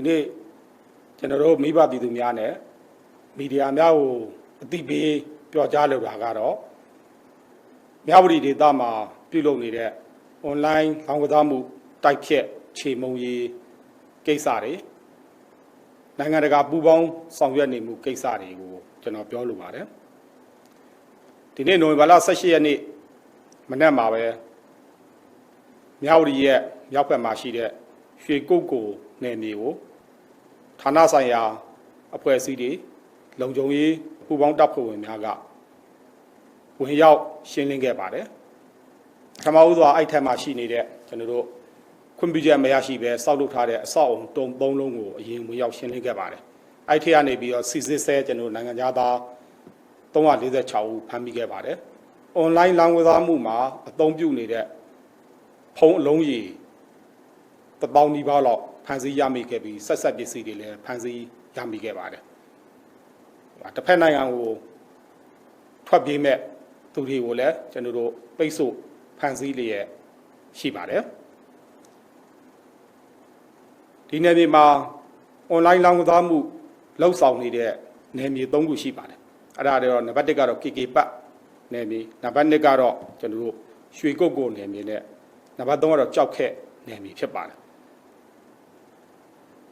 ဒီနေ့ကျွန်တော်တို့မိဘပြည်သူများနဲ့မီဒီယာများကိုအသိပေးပြောကြားလိုတာကတော့မြဝတီဒေသမှာပြုလုပ်နေတဲ့ online လောင်းကစားမှုတိုက်ဖြတ်ခြေမုံရီကိစ္စတွေနိုင်ငံတကာပူးပေါင်းဆောင်ရွက်နေမှုကိစ္စတွေကိုကျွန်တော်ပြောလိုပါတယ်ဒီနေ့နိုဝင်ဘာလ18ရက်နေ့မနက်မှာပဲမြဝတီရဲ့မြောက်ဘက်မှာရှိတဲ့ရွှေကုတ်ကိုနယ်မြေကို ဌာနဆိုင်ရာအဖွဲ့အစည်းတွေလုံခြုံရေးပူးပေါင်းတပ်ဖွဲ့ဝင်များကဝင်ရောက်ရှင်းလင်းခဲ့ပါတယ်ပထမဦးစွာအဲ့ထက်မှာရှိနေတဲ့ကျွန်တော်တို့ခွင့်ပြုချက်မရရှိပဲစောက်လုပ်ထားတဲ့အဆောက်အုံတုံသုံးလုံးကိုအရင်ဝင်ရောက်ရှင်းလင်းခဲ့ပါတယ်အဲ့ထက်ကနေပြီးတော့စီစစ်ဆဲကျွန်တော်တို့နိုင်ငံသား346ဦးဖမ်းမိခဲ့ပါတယ်။ online လောင်းကစားမှုမှာအသုံးပြုနေတဲ့ဖုံးအလုံးကြီးတပေါင်းဒီပါလောက် ဖမ်းဆီးရမိခဲ့ပြီးဆက်ဆက်ပစ္စည်းတွေလည်းဖမ်းဆီးရမိခဲ့ပါတယ်။တစ်ဖက်နိုင်ငံကိုထွက်ပြေးမဲ့သူတွေကိုလည်းကျွန်တော်တို့ပိတ်ဆို့ဖမ်းဆီးလျက်ရှိပါတယ်။ဒီနယ်မြေမှာ online လောင်းကစားမှုလှုပ်ဆောင်နေတဲ့နယ်မြေ၃ခုရှိပါတယ်။အဲ့ဒါတွေတော့နံပါတ်1ကတော့ KK ပတ်နယ်မြေနံပါတ်2ကတော့ကျွန်တော်တို့ရွှေကုတ်ကိုနယ်မြေနဲ့နံပါတ်3ကတော့ကြောက်ခက်နယ်မြေဖြစ်ပါတယ်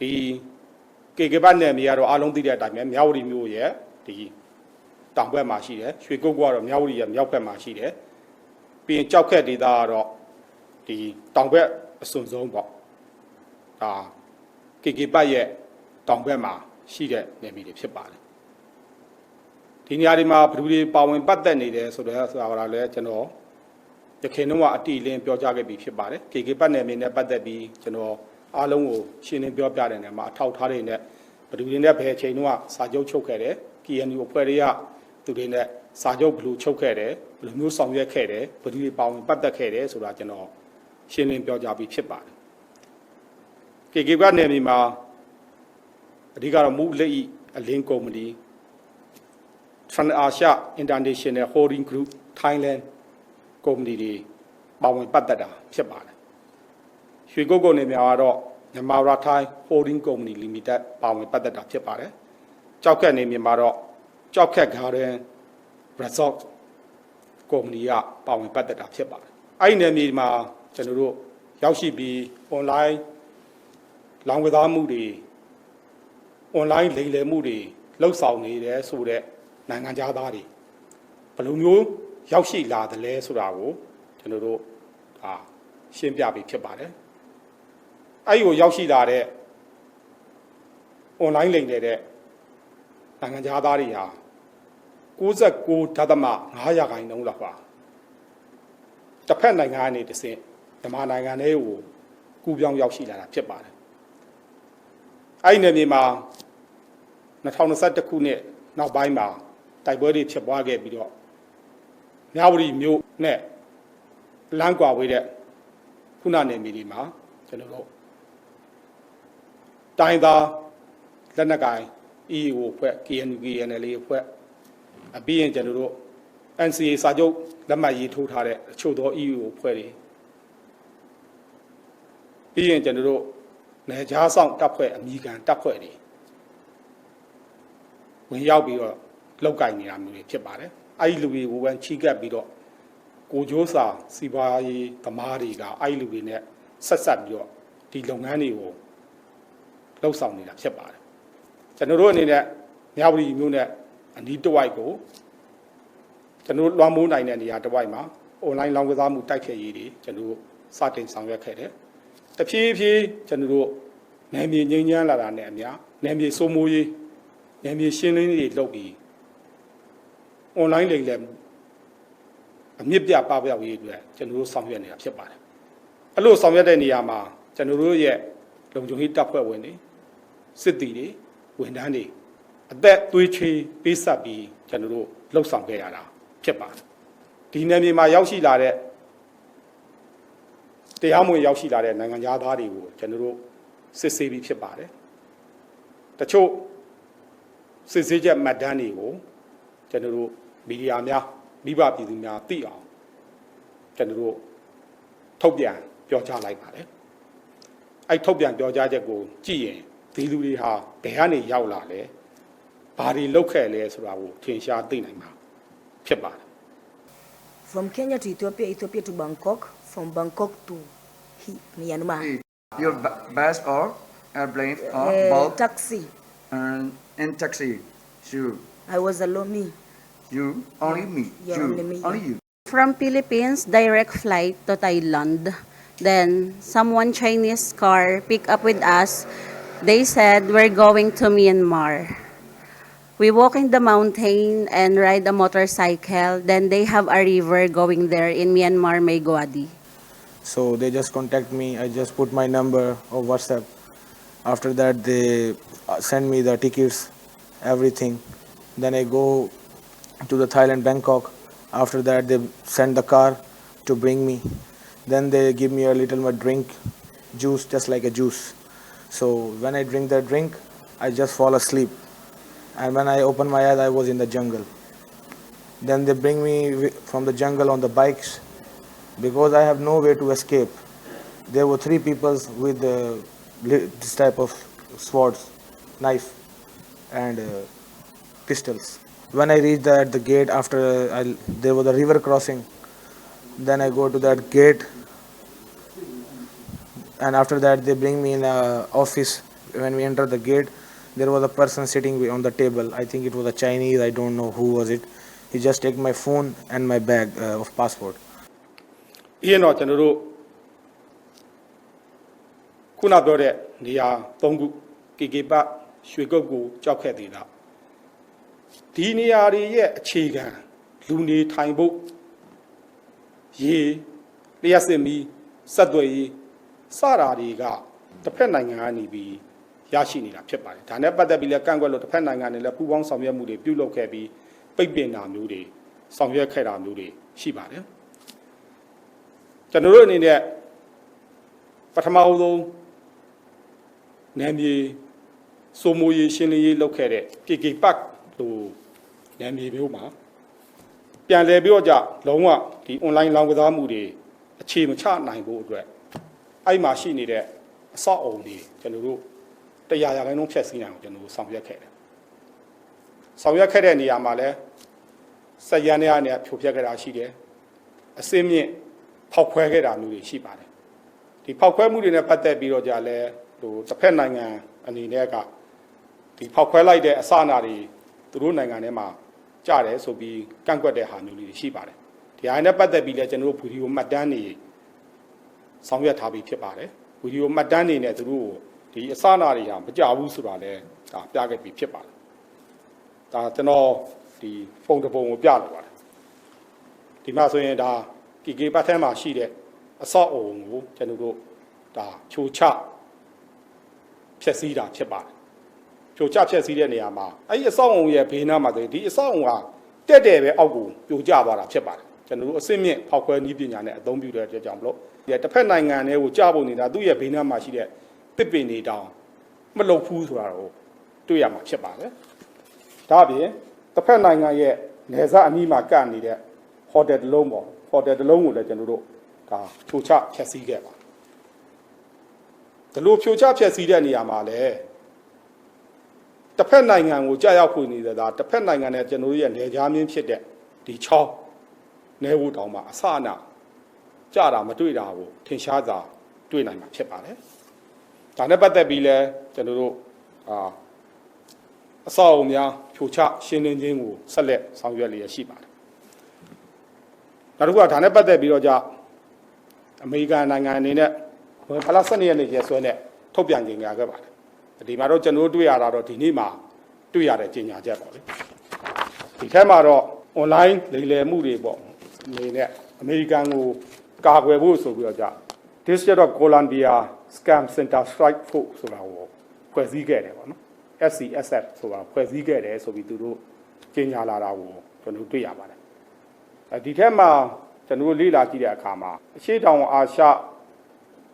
ဒီ KK ပတ်နယ်မြေကတော့အားလုံးသိတဲ့အတိုင်းပဲမြောက်ဝတီမြို့ရဲ့ဒီတောင်ဘက်မှာရှိတယ်ရွှေကုတ်ကတော့မြောက်ဝတီရဲ့မြောက်ဘက်မှာရှိတယ်ပြီးရင်ကြောက်ခက်ဒေသကတော့ဒီတောင်ဘက်အစွန်ဆုံးပေါ့ဒါ KK ပတ်ရဲ့တောင်ဘက်မှာရှိတဲ့နယ်မြေတွေဖြစ်ပါတယ်ဒီနေရာဒီမှာဘယ်သူတွေပါဝင်ပတ်သက်နေတယ်ဆိုတော့ဆိုတာကလည်းကျွန်တော်ရခင်တော့အတီလင်းပြောကြားခဲ့ပြီးဖြစ်ပါတယ် KK ပတ်နယ်မြေနဲ့ပတ်သက်ပြီးကျွန်တော် အားလုံးကိုရှင်းလင်းပြောပြတဲ့နေရာမှာအထောက်ထားတွေနဲ့ဘယ်သူတွေနဲ့ဘယ်အချိန်တုန်းကစာချုပ်ချုပ်ခဲ့တယ် KNU အဖွဲ့တွေကသူတွေနဲ့စာချုပ်ဘယ်လိုချုပ်ခဲ့တယ်ဘယ်လိုမျိုးဆောင်ရွက်ခဲ့တယ်ဘယ်သူတွေပါဝင်ပတ်သက်ခဲ့တယ်ဆိုတာကျွန်တော်ရှင်းလင်းပြောကြားပြီးဖြစ်ပါတယ် KK ကနယ်မြေမှာအဓိကတော့မူလက်ဤအလင်းကုမ္ပဏီ Trans Asia International Holding Group Thailand ကုမ္ပဏီတွေပါဝင်ပတ်သက်တာဖြစ်ပါတယ်။ ရွှေကုတ်ကုတ်နေများကတော့မြန်မာရာထိုင်း Holding Company Limited ပါဝင်ပတ်သက်တာဖြစ်ပါတယ်။ကြောက်ခက်နေမြန်မာတော့ကြောက်ခက် Garden Resort ကုမ္ပဏီကပါဝင်ပတ်သက်တာဖြစ်ပါတယ်။အဲ့ဒီနယ်မြေမှာကျွန်တော်တို့ရောက်ရှိပြီး online လောင်းကစားမှုတွေ online လိမ်လည်မှုတွေလှုပ်ဆောင်နေတယ်ဆိုတော့နိုင်ငံသားတွေဘယ်လိုမျိုးရောက်ရှိလာတယ်လဲဆိုတာကိုကျွန်တော်တို့ဒါရှင်းပြပေးဖြစ်ပါတယ်။ အဲ့ဒီကိုရောက်ရှိလာတဲ့ online လိမ်နေတဲ့နိုင်ငံသားတွေဟာ69ဓသမ9ရာခိုင်နှုန်းလောက်ပါတစ်ဖက်နိုင်ငံကနေတဆင့်မြန်မာနိုင်ငံလေးကိုကူးပြောင်းရောက်ရှိလာတာဖြစ်ပါတယ်။အဲ့ဒီနယ်မြေမှာ2021ခုနှစ်နောက်ပိုင်းမှာတိုက်ပွဲတွေဖြစ်ပွားခဲ့ပြီးတော့မြဝတီမြို့နဲ့လမ်းကွာဝေးတဲ့ခုနနယ်မြေတွေမှာကျွန်တော်တို့ တိုင်းသားလက်နက်ကိုင် EAO အဖွဲ့ KNU KNL အဖွဲ့အပြီးရင်ကျွန်တော်တို့ NCA စာချုပ်လက်မှတ်ရေးထိုးထားတဲ့အချို့သော EAO အဖွဲ့တွေပြီးရင်ကျွန်တော်တို့နေကြားဆောင်တပ်ဖွဲ့အမိခံတပ်ဖွဲ့တွေဝင်ရောက်ပြီးတော့လောက်ကင်နေတာမျိုးတွေဖြစ်ပါတယ်အဲ့ဒီလူတွေကိုပဲချီးကပ်ပြီးတော့ကိုကျိုးစာစီပွားရေးသမားတွေကအဲ့ဒီလူတွေနဲ့ဆက်ဆက်ပြီးတော့ဒီလုပ်ငန်းတွေကို လှုပ်ဆောင်နေတာဖြစ်ပါတယ်ကျွန်တော်တို့အနေနဲ့မြဝတီမြို့နဲ့အနီးတစ်ဝိုက်ကိုကျွန်တော်တို့လွှမ်းမိုးနိုင်တဲ့နေရာတစ်ဝိုက်မှာ online လောင်းကစားမှုတိုက်ဖျက်ရေးတွေကျွန်တော်တို့စတင်ဆောင်ရွက်ခဲ့တယ်တဖြည်းဖြည်းကျွန်တော်တို့နယ်မြေငြိမ်းချမ်းလာတာနဲ့အမျှနယ်မြေစိုးမိုးရေးနယ်မြေရှင်းလင်းရေးတွေလုပ်ပြီး online လိမ်လည်မှုအမြင့်ပြပပျောက်ရေးအတွက်ကျွန်တော်တို့ဆောင်ရွက်နေတာဖြစ်ပါတယ်အဲ့လိုဆောင်ရွက်တဲ့နေရာမှာကျွန်တော်တို့ရဲ့လုံခြုံရေးတပ်ဖွဲ့ဝင်တွေ စစ်တီတွေဝန်ထမ်းတွေအသက်သွေးချေးပေးဆက်ပြီးကျွန်တော်တို့လှုပ်ဆောင်ခဲ့ရတာဖြစ်ပါတယ်ဒီနယ်မြေမှာရောက်ရှိလာတဲ့တရားမဝင်ရောက်ရှိလာတဲ့နိုင်ငံသားတွေကိုကျွန်တော်တို့စစ်ဆေးပြီးဖြစ်ပါတယ်တချို့စစ်ဆေးချက်မှတ်တမ်းတွေကိုကျွန်တော်တို့မီဒီယာများမိဘပြည်သူများသိအောင်ကျွန်တော်တို့ထုတ်ပြန်ပြောကြားလိုက်ပါတယ်အဲ့ထုတ်ပြန်ပြောကြားချက်ကိုကြည့်ရင် ဒီလူတွေဟာဘယ်ကနေရောက်လာလဲဘာတွေလုပ်ခဲ့လဲဆိုတာကိုထင်ရှားသိနိုင်မှာဖြစ်ပါတယ် From Kenya to Ethiopia, Ethiopia to Bangkok, from Bangkok to Hi- Myanmar. Your bu- bus or airplane or Uh, boat taxi. and in taxi. You, I was alone, me. you, only me. Yeah, you, only me, only yeah. you. From Philippines, direct flight to Thailand. Then someone Chinese car pick up with us. they said we're going to Myanmar. We walk in the mountain and ride a motorcycle. Then they have a river going there in Myanmar, Megwadi. So they just contact me. I just put my number of WhatsApp. After that, they uh, send me the tickets, everything. Then I go to the Thailand, Bangkok. After that, they send the car to bring me. Then they give me a little bit drink, juice, just like a juice. So when I drink that drink, I just fall asleep. And when I open my eyes, I was in the jungle. Then they bring me from the jungle on the bikes because I have no way to escape. There were three people with uh, this type of swords, knife, and uh, pistols. When I reached the, the gate, after I, there was a river crossing, then I go to that gate, and after that they bring me in a office. When we enter the gate, there was a person sitting on the table. I think it was a Chinese. I don't know who was it. He just take my phone and my bag uh, of passport. ပြီးရင်တော့ကျွန်တော်တို့ခုနပြောတဲ့နေရာ၃ခုကေကေပတ်ရွှေကုတ်ကိုကြောက်ခဲ့သေးတာဒီနေရာတွေရဲ့အခြေခံလူနေထိုင်ဖို့ရေလျှက်စစ်မီဆက်သွယ်ရေး စတာတွေကတစ်ဖက်နိုင်ငံကနေပြီးရရှိနေတာဖြစ်ပါတယ်ဒါနဲ့ပတ်သက်ပြီးလည်းကန့်ကွက်လို့တစ်ဖက်နိုင်ငံနဲ့လည်းပူးပေါင်းဆောင်ရွက်မှုတွေပြုလုပ်ခဲ့ပြီးပိတ်ပင်တာမျိုးတွေဆောင်ရွက်ခဲ့တာမျိုးတွေရှိပါတယ်ကျွန်တော်တို့အနေနဲ့ပထမအဆုံးနာမည်စိုးမိုးရေးရှင်းလင်းရေးလုပ်ခဲ့တဲ့ KK Park လို့နာမည်မျိုးမှာပြန်လည်ပြီးတော့ကြလုံးဝဒီ online လောင်းကစားမှုတွေအခြေမချနိုင်ဖို့အတွက် အဲ့မှာရှိနေတဲ့အဆောက်အုံတွေကျွန်တော်တို့တရားရာခိုင်နှုန်းဖြတ်စည်းနိုင်အောင်ကျွန်တော်တို့ဆောင်ရွက်ခဲ့တယ်ဆောင်ရွက်ခဲ့တဲ့နေရာမှာလဲစက်ရန်တွေအနေနဲ့ဖြိုဖျက်ခဲ့တာရှိတယ်အစင်းမြင့်ဖောက်ခွဲခဲ့တာမျိုးတွေရှိပါတယ်ဒီဖောက်ခွဲမှုတွေနဲ့ပတ်သက်ပြီးတော့ကြာလဲဟိုတစ်ဖက်နိုင်ငံအနေနဲ့ကဒီဖောက်ခွဲလိုက်တဲ့အစအနာတွေသူတို့နိုင်ငံထဲမှာကြတယ်ဆိုပြီးကန့်ကွက်တဲ့ဟာမျိုးလေးတွေရှိပါတယ်ဒီဟာနဲ့ပတ်သက်ပြီးလဲကျွန်တော်တို့ဗီဒီယိုမှတ်တမ်းတွေ ဆောင်ရွက်ထားပြီးဖြစ်ပါတယ်ဗီဒီယိုမှတ်တမ်းတွေနဲ့သူတို့ကိုဒီအစအနာတွေဟာမကြဘူးဆိုတာလဲဒါပြခဲ့ပြီးဖြစ်ပါတယ်ဒါကျွန်တော်ဒီဖုန်းတစ်ပုံကိုပြလိုပါတယ်ဒီမှာဆိုရင်ဒါကီကေပတ်ထဲမှာရှိတဲ့အဆောက်အုံကိုကျွန်တော်တို့ဒါဖြိုချဖျက်ဆီးတာဖြစ်ပါတယ်ဖြိုချဖျက်ဆီးတဲ့နေရာမှာအဲ့ဒီအဆောက်အုံရဲ့ဘေးနားမှာဆိုရင်ဒီအဆောက်အုံကတက်တယ်ပဲအောက်ကိုပြိုကျသွားတာဖြစ်ပါတယ်ကျွန်တော်တို့အစစ်မြင့်ဖောက်ခွဲနည်းပညာနဲ့အသုံးပြုတဲ့အတွက်ကြောင့်မလို့ဒီ တစ်ဖက်နိုင်ငံတွေကိုကြားဖို့နေတာသူ့ရဲ့ဘေးနားမှာရှိတဲ့တစ်ပင်တွေတောင်မလုံဘူးဆိုတာကိုတွေ့ရမှာဖြစ်ပါတယ်ဒါအပြင်တစ်ဖက်နိုင်ငံရဲ့နေစားအနီးမှာကပ်နေတဲ့ဟိုတယ်တစ်လုံးပေါ့ဟိုတယ်တစ်လုံးကိုလည်းကျွန်တော်တို့ဒါဖြိုချဖျက်ဆီးခဲ့ပါဒီလိုဖြိုချဖျက်ဆီးတဲ့နေရာမှာလည်းတစ်ဖက်နိုင်ငံကိုကြာရောက်ခွင့်နေတဲ့ဒါတစ်ဖက်နိုင်ငံနဲ့ကျွန်တော်တို့ရဲ့နေကြားမင်းဖြစ်တဲ့ဒီချောင်းနေဝတောင်မှာအစအန ကြတာမတွေ့တာကိုထင်ရှားစွာတွေ့နိုင်မှာဖြစ်ပါတယ်ဒါနဲ့ပတ်သက်ပြီးလဲကျွန်တော်တို့အာအဆောက်အအုံများဖြိုချရှင်းလင်းခြင်းကိုဆက်လက်ဆောင်ရွက်လျက်ရှိပါတယ်နောက်တစ်ခုကဒါနဲ့ပတ်သက်ပြီးတော့じゃအမေရိကန်နိုင်ငံအနေနဲ့ဝင်ဖလား12ရက်နေ့ကျဆွဲနဲ့ထုတ်ပြန်ကြေညာခဲ့ပါတယ်ဒီမှာတော့ကျွန်တော်တို့တွေ့ရတာတော့ဒီနေ့မှာတွေ့ရတဲ့ကြေညာချက်ပေါ့လေဒီထဲမှာတော့ online လိမ်လည်မှုတွေပေါ့အနေနဲ့အမေရိကန်ကို ကာကွယ်ဖို့ဆိုပြီးတော့じゃ District of Columbia Scam Center Strike Force ဆိုတာကိုဖွဲ့စည်းခဲ့တယ်ပေါ့နော် SCSF ဆိုတာဖွဲ့စည်းခဲ့တယ်ဆိုပြီးသူတို့ကြေညာလာတာကိုကျွန်တော်တို့တွေ့ရပါတယ်အဲဒီထက်မှာကျွန်တော်တို့လေ့လာကြည့်တဲ့အခါမှာအရှိတောင်အာရှ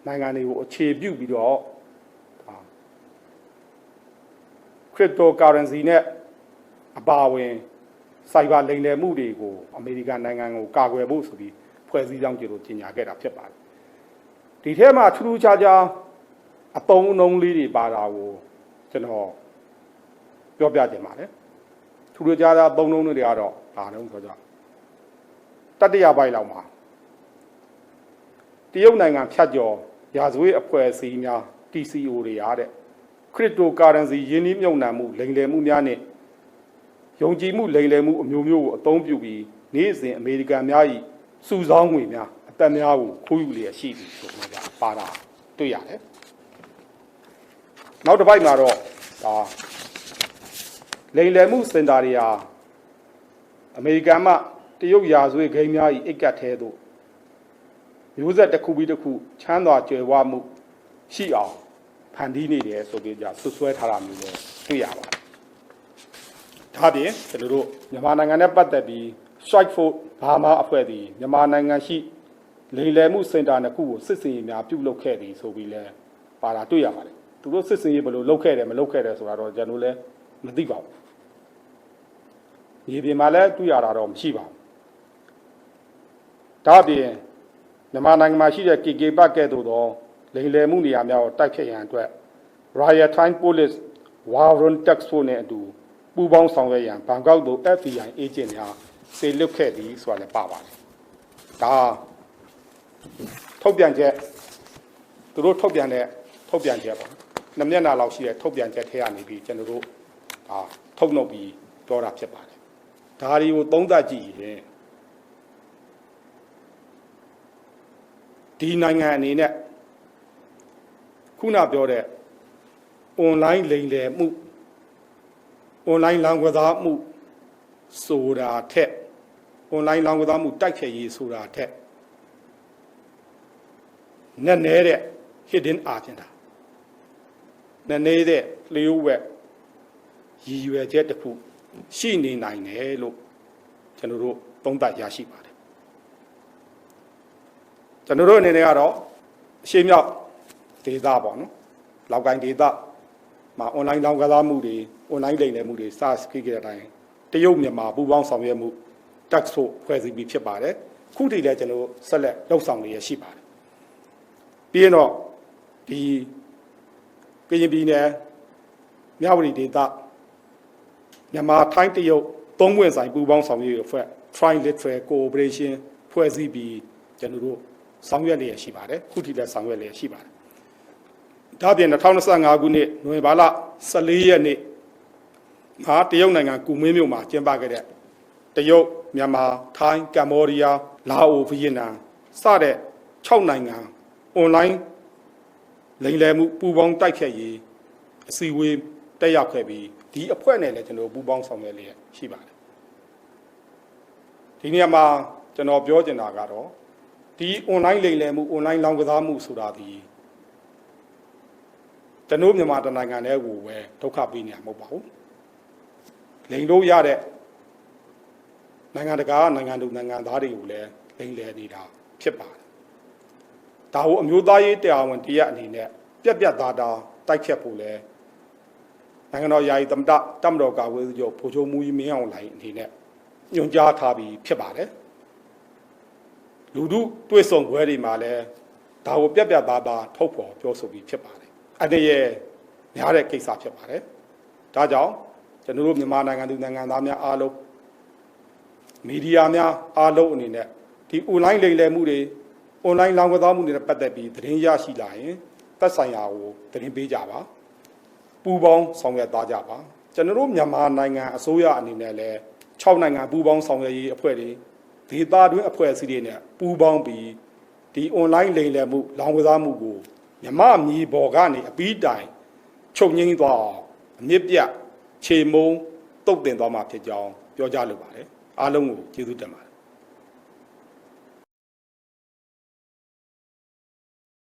နိုင်ငံတွေကိုအခြေပြုပြီးတော့ခရစ်တိုကာရန်စီနဲ့အပါအဝင်စိုက်ဘာလိမ်လည်မှုတွေကိုအမေရိကန်နိုင်ငံကိုကာကွယ်ဖို့ဆိုပြီး ဖွဲ့စည်းကြောင်းကျလို့ကြေညာခဲ့တာဖြစ်ပါတယ်ဒီထဲမှာထူးထူးခြားခြားအတုံးအနှုံးလေးတွေပါတာကိုကျွန်တော်ပြောပြခြင်းပါတယ်ထူထူခြားခြားသုံးလုံးတွေကတော့ဒါတော့ဆိုကြတတိယပိုင်းလောက်မှာတရုတ်နိုင်ငံဖြတ်ကျော်ရာဇဝတ်အဖွဲ့အစည်းများ TCO တွေရတဲ့ cryptocurrency ယင်းနှိမ့်မြုံနှံမှုလိမ်လည်မှုများနဲ့ယုံကြည်မှုလိမ်လည်မှုအမျိုးမျိုးကိုအသုံးပြုပြီးနေ့စဉ်အမေရိကန်များ၏ စုဆောင်းငွေများအသက်များကိုခိုးယူလျက်ရှိသည်ဆိုတော့ပါတာတွေ့ရတယ်နောက်တစ်ပိုက်မှာတော့ဒါလိမ်လည်မှုစင်တာတွေဟာအမေရိကန်မှတရုတ်ရာဇဝတ်ဂိမ်းများ၏အိတ်ကတ်သေးသို့မျိုးဆက်တစ်ခုပြီးတစ်ခုချမ်းသာကြွယ်ဝမှုရှိအောင်ဖန်တီးနေတယ်ဆိုပြီးကြဆွဆွဲထားတာမျိုးလည်းတွေ့ရပါတယ်။ ဒါပြင်ကျွန်တော်တို့မြန်မာနိုင်ငံနဲ့ပတ်သက်ပြီး Strike Force ဘာမာအဖွဲ့သည်မြန်မာနိုင်ငံရှိလိမ်လည်မှုစင်တာနှစ်ခုကိုစစ်စင်ရေးများပြုလုပ်ခဲ့သည်ဆိုပြီးလဲပါတာတွေ့ရပါတယ်။သူတို့စစ်စင်ရေးဘယ်လိုလုပ်ခဲ့တယ်မလုပ်ခဲ့တယ်ဆိုတာတော့ကျွန်တော်လည်းမသိပါဘူး။ဒီပြင်မှာလည်းတွေ့ရတာတော့မရှိပါဘူး။ဒါပြင်မြန်မာနိုင်ငံမှာရှိတဲ့ KK ဘက်ကဲ့သို့သောလိမ်လည်မှုနေရာများကိုတိုက်ဖျက်ရန်အတွက် Royal Thai Police Warren Tax Force နဲ့အတူ ပူးပေါင်းဆောင်ရွက်ရန်ဘန်ကောက်သို့ FBI agent များစေလွတ်ခဲ့သည်ဆိုတာလည်းပါပါတယ်။ဒါထုတ်ပြန်ချက်သူတို့ထုတ်ပြန်တဲ့ထုတ်ပြန်ချက်ပေါ့။နှစ်မျက်နှာလောက်ရှိတဲ့ထုတ်ပြန်ချက်ထဲကနေပြီးကျွန်တော်တို့ဒါထုတ်နှုတ်ပြီးပြောတာဖြစ်ပါတယ်။ဒါတွေကိုသုံးသပ်ကြည့်ရင်ဒီနိုင်ငံအနေနဲ့ခုနပြောတဲ့ online လိမ်လည်မှု online လောင်းကစားမှုဆိုတာထက် online လောင်းကစားမှုတိုက်ခတ်ရေးဆိုတာထက်နက်နဲတဲ့ hidden အာကျင်တာနက်နေတဲ့လျှို့ဝက်ရည်ရွယ်ချက်တစ်ခုရှိနေနိုင်တယ်လို့ကျွန်တော်တို့သုံးသပ်ရရှိပါတယ်ကျွန်တော်တို့အနေနဲ့ကတော့အရှိမြောက်ဒေသပေါ့နော်လောက်ကိုင်းဒေသ မှာ online လောင်းကစားမှုတွေ online လိမ်လည်မှုတွေ SARS ဖြစ်ခဲ့တဲ့အတိုင်းတရုတ်မြန်မာပူးပေါင်းဆောင်ရွက်မှု tax ဖို့ဖွဲ့စည်းပြီးဖြစ်ပါတယ်ခုတည်းလည်းကျွန်တော်ဆက်လက်လှုပ်ဆောင်နေရရှိပါတယ်ပြီးရင်တော့ဒီကရင်ပြည်နယ်မြဝတီဒေသမြန်မာထိုင်းတရုတ်သုံးဝင်ဆိုင်ပူးပေါင်းဆောင်ရွက်ရေးအဖွဲ့ Trilateral Cooperation ဖွဲ့စည်းပြီးကျွန်တော်တို့ဆောင်ရွက်လျက်ရှိပါတယ်ခုထိလည်းဆောင်ရွက်လျက်ရှိပါတယ် ဒါ့အပြင်2025ခုနှစ်နိုဝင်ဘာလ14ရက်နေ့မှာတရုတ်နိုင်ငံကူမင်းမြို့မှာကျင်းပခဲ့တဲ့တရုတ်မြန်မာထိုင်းကမ္ဘောဒီးယားလာအိုဗီယက်နမ်စတဲ့6နိုင်ငံအွန်လိုင်းလိမ်လည်မှုပူးပေါင်းတိုက်ဖြတ်ရေးအစည်းအဝေးတက်ရောက်ခဲ့ပြီးဒီအဖွဲ့နဲ့လည်းကျွန်တော်ပူးပေါင်းဆောင်ရွက်လျက်ရှိပါတယ်ဒီနေရာမှာကျွန်တော်ပြောချင်တာကတော့ဒီ online လိမ်လည်မှု online လောင်းကစားမှုဆိုတာဒီ ကျွန်တော်မြန်မာတနိုင်ငံတည်းကိုပဲဒုက္ခပေးနေမှာမဟုတ်ပါဘူးလိမ်လို့ရတဲ့နိုင်ငံတကာနိုင်ငံသူနိုင်ငံသားတွေကိုလည်းလိမ်လည်နေတာဖြစ်ပါတယ်ဒါကိုအမျိုးသားရေးတရားဝင်တရားအနေနဲ့ပြက်ပြက်သားသားတိုက်ခတ်ဖို့လဲနိုင်ငံတော်ယာယီသမ္မတတမတော်ကာကွယ်ရေးချုပ်ဗိုလ်ချုပ်မူကြီးမင်းအောင်လှိုင်အနေနဲ့ညွှန်ကြားထားပြီးဖြစ်ပါတယ်လူတို့တွေ့ဆုံပွဲတွေမှာလည်းဒါကိုပြက်ပြက်သားသားထုတ်ဖော်ပြောဆိုပြီးဖြစ်ပါတယ် အတရေများတဲ့ကိစ္စဖြစ်ပါတယ်ဒါကြောင့်ကျွန်တော်တို့မြန်မာနိုင်ငံသူနိုင်ငံသားများအားလုံးမီဒီယာများအားလုံးအနေနဲ့ဒီ online လိမ်လည်မှုတွေ online လောင်းကစားမှုတွေနဲ့ပတ်သက်ပြီးသတင်းရရှိလာရင်သက်ဆိုင်ရာကိုသတင်းပေးကြပါပူးပေါင်းဆောင်ရွက်သားကြပါကျွန်တော်တို့မြန်မာနိုင်ငံအစိုးရအနေနဲ့လည်း6နိုင်ငံပူးပေါင်းဆောင်ရွက်ရေးအဖွဲ့တွေဒေသတွင်းအဖွဲ့အစည်းတွေနဲ့ပူးပေါင်းပြီးဒီ online လိမ်လည်မှုလောင်းကစားမှုကို မြမမြေပေါ်ကနေအပီးတိုင်ချုပ်ငိမ့်သွားအောင်အမြင့်ပြတ်ခြေမုံတုတ်တင်သွားမှာဖြစ်ကြောင်းပြောကြားလိုပါတယ်အားလုံးကိုကျေးဇူးတင်ပါတယ်